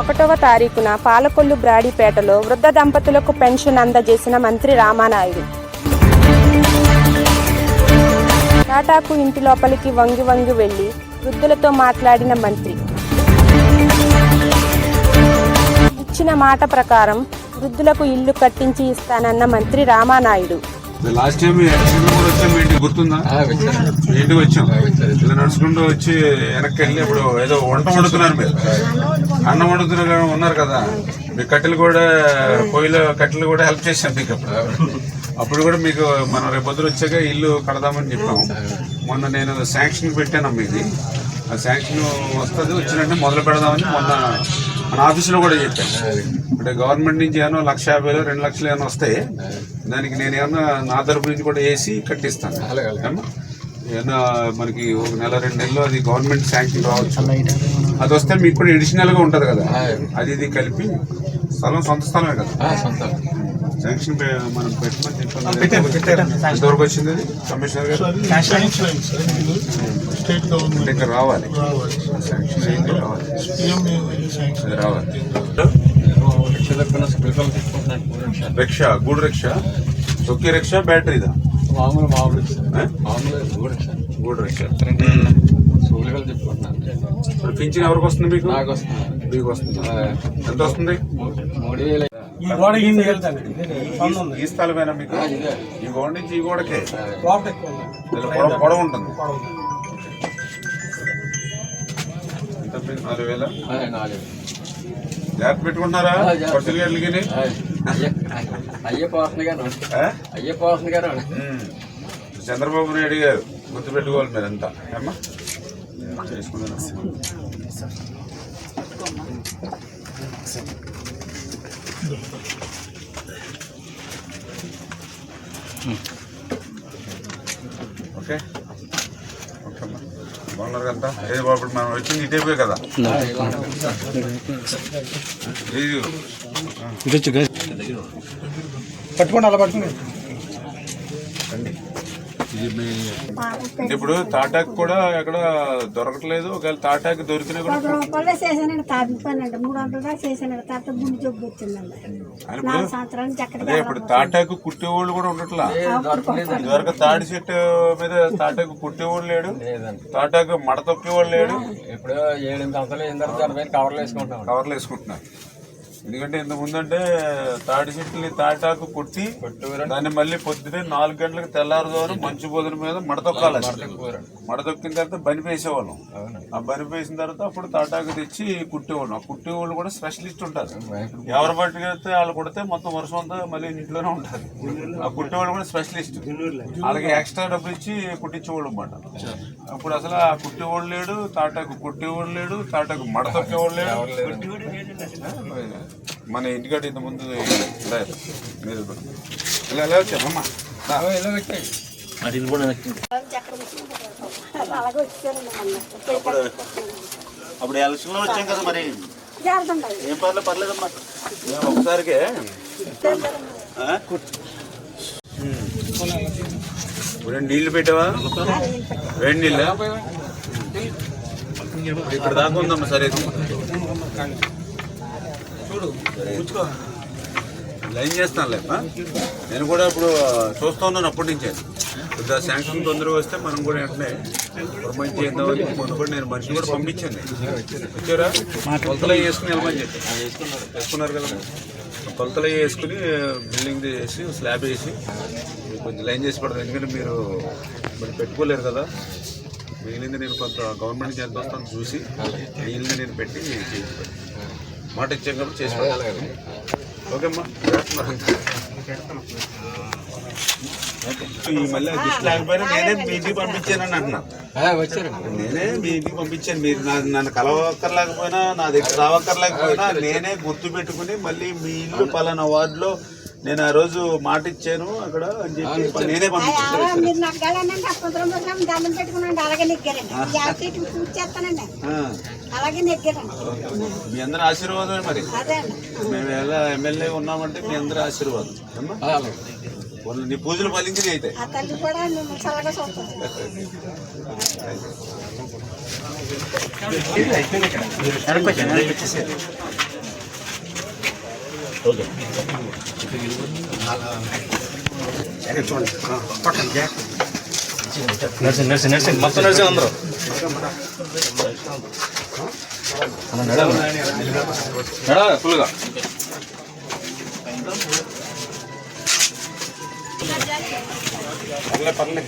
ఒకటవ తారీఖున పాలకొల్లు బ్రాడీపేటలో వృద్ధ దంపతులకు పెన్షన్ అందజేసిన మంత్రి రామానాయుడు. టాటాకు ఇంటి లోపలికి వంగి వంగి వెళ్ళి వృద్ధులతో మాట్లాడిన మంత్రి. ఇచ్చిన మాట ప్రకారం వృద్ధులకు ఇల్లు కట్టించి ఇస్తానన్న మంత్రి రామానాయుడు. లాస్ట్ టైం ఎలక్షన్ కూడా వచ్చాం మీ ఇంటికి గుర్తుందా? మీ ఇంటికి వచ్చాం. ఇలా నడుచుకుంటూ వచ్చి వెనక్కి వెళ్ళి ఇప్పుడు ఏదో వంట వండుతున్నారు మీరు. అన్నం వండుతున్నారు ఉన్నారు కదా. మీ కట్టెలు కూడా పొయ్యిలో కట్టెలు కూడా హెల్ప్ చేశాం మీకు అప్పుడు. అప్పుడు కూడా మీకు మనం రేపు పొద్దున వచ్చాక ఇల్లు కడదామని చెప్పాం మొన్న నేను శాంక్షన్ పెట్టాను మీది ఆ శాంక్షన్ వస్తుంది వచ్చినట్టు మొదలు పెడదామని మొన్న మన ఆఫీసులో కూడా చెప్పాను. అంటే గవర్నమెంట్ నుంచి ఏమో లక్ష యాభై వేలు రెండు లక్షలు ఏమైనా వస్తాయి దానికి నేను ఏమన్నా నా తరపు నుంచి కూడా వేసి కట్టిస్తాను. ఏమన్నా మనకి ఒక నెల రెండు నెలలు అది గవర్నమెంట్ శాంక్షన్ రావచ్చు. అది వస్తే మీకు కూడా ఎడిషనల్గా ఉంటది కదా. అది ఇది కలిపి స్థలం సొంత స్థలమే కదా. శాంక్షన్ మనం పెట్టమని వచ్చింది అది? కమిషనర్ గారు? స్టేట్ గవర్నమెంట్ అంటే ఇక్కడ రావాలి. రావాలి. శాంక్షన్ అయింది రావాలి. అది రావాలి. రిక్షా గూడ్ రిక్షా చొక్కి రిక్షా బ్యాటరీదా? మామూలు మామూలు? మామూలు గూడ్ రిక్షా. సూలుగా చెప్పుకుంటున్నాను. ఇప్పుడు పింఛన్ ఎవరికి వస్తుంది మీకు? నాకు వస్తుంది. మీకు వస్తుంది. ఎంత వస్తుంది? మూడు వేలు. ఈ గోడ కింద వెళ్తాను. ఈ- ఈ స్థలమేనా మీకు? ఈ గోడ నుంచి ఈ గోడకే? పొడవు పొడవు ఉంటుంది. నాలుగు వేల? జాగ్రత్త పెట్టుకుంటున్నారా? ఆ, జాగ్రత్త. ఖర్చులు గట్లకి ఆ, అయ్య అయ్య పోతుంది గారు అయ్య పోతుంది గారు చంద్రబాబు నాయుడు గారు గుర్తుపెట్టుకోవాలి మీరు అంతా. ఏమ్మా? చేసుకున్నాను ఓకే ఓకే. అమ్మా బాగున్నారు కదా ఏది బాబు మనం వచ్చింది ఇటైపోయి కదా? ఇది పట్టుకోండి అలా పట్టుకోండి. ఇది మీ ఇప్పుడు తాటాకు కూడా ఎక్కడ దొరకట్లేదు. ఒకవేళ తాటాకు దొరికినా కూడా రూపాయలు చేశానండి మూడు వందల దాకా చేశానండి. తర్వాత గుండె జబ్బు వచ్చిందండి. ఆయన నాలుగు ఇప్పుడు సంవత్సరాల తాటాకు కుట్టేవాళ్ళు కూడా ఉండట్లా? ఇదివరకు తాడి చెట్టు మీద తాటాకు కుట్టేవాళ్ళు లేడు. తాటాకు మడ తొక్కేవాళ్ళు లేడు. ఇప్పుడు సంవత్సరాలు మీద కవర్లు వేసుకుంటాం కవర్లు వేసుకుంటున్నారు. ఎందుకంటే ఇంత ముందంటే తాడి చెట్టుని తాటాకు కుట్టి దాన్ని మళ్ళీ పొద్దునే నాలుగు గంటలకు తెల్లారుజాము మంచు పొద్దున మీద మడతొక్కాలి మడతొక్కిన తర్వాత బనిపేసేవాళ్ళం ఆ బనిపేసిన తర్వాత అప్పుడు తాటాకు తెచ్చి కుట్టేవాళ్ళం. ఆ కుట్టేవాళ్ళు కూడా స్పెషలిస్ట్ ఉంటారు. ఎవరు పట్టుకెళ్తే వాళ్ళు కుడితే మొత్తం వర్షం అంతా మళ్ళీ ఇంట్లోనే ఉంటారు ఆ కుట్టేవాళ్ళు కూడా స్పెషలిస్ట్. వాళ్ళకి ఎక్స్ట్రా డబ్బులు ఇచ్చి కుట్టించేవాళ్ళు అనమాట అప్పుడు అసలు ఆ కుట్టేవాళ్ళు లేడు తాటాకు కుట్టేవాళ్ళు లేడు తాటాకు మడతొక్కేవాళ్ళు లేడు. మన ఇంటికాడ ఇంత ముందు లేదు మీరు కూడా. ఇలా ఎలా వచ్చారమ్మా పెట్టాయి. అలాగే వచ్చానండి మొన్న అప్పుడు ఎలక్షన్లో వచ్చాం కదా మరి? ఏం పర్లేదు పర్లేదమ్మా. మేము ఒకసారికే. ఆ? ఇప్పుడు నీళ్ళు పెట్టావా? వేడి నీళ్ళ? ఇక్కడ దాకా ఉందమ్మా సరే. చూడు లైన్ చేస్తానులే నేను కూడా ఇప్పుడు చూస్తూ ఉన్నాను అప్పటి నుంచే. కొద్దిగా శాంక్షన్ తొందరగా వస్తే మనం కూడా వెంటనే మంచి చేద్దామని మొన్న కూడా నేను మనిషిని కూడా పంపించాను. వచ్చారా? కొలతలు వేసుకుని వెళ్ళమని చెప్పి. వేసుకున్నారు కదా. కొలతలు వేసుకుని బిల్డింగ్ చేసి స్లాబ్ వేసి కొంచెం లైన్ చేసి పడదు. ఎందుకంటే మీరు మరి పెట్టుకోలేరు కదా. మిగిలింది నేను కొంత గవర్నమెంట్ నుంచి ఎంత చూసి. మిగిలింది నేను పెట్టి చేసి మాట ఇచ్చాం కాబట్టి చేసి మళ్ళీ లేకపోయినా నేనే మీ ఇంటికి పంపించానని అంటున్నా. వచ్చారండి. నేనే మీ ఇంటికి పంపించాను. మీరు నా- నన్ను కలవక్కర్లేకపోయినా నా దగ్గర రావక్కర్లేకపోయినా నేనే గుర్తు పెట్టుకుని మళ్ళీ మీ ఇల్లు పలానా వార్డులో నేను ఆ రోజు మాట ఇచ్చాను అక్కడ అని చెప్పి నేనే మీ అందరి ఆశీర్వాదమే మరి. మేము ఎలా ఎమ్మెల్యే ఉన్నామంటే మీ అందరి ఆశీర్వాదం. వాళ్ళు నీ పూజలు ఫలించినాయి అయితే. ఓకే. Nursing nursing nursing. మొత్తం నర్సింగ్ అందరూ. ఫుల్గా. పర్లే పర్లే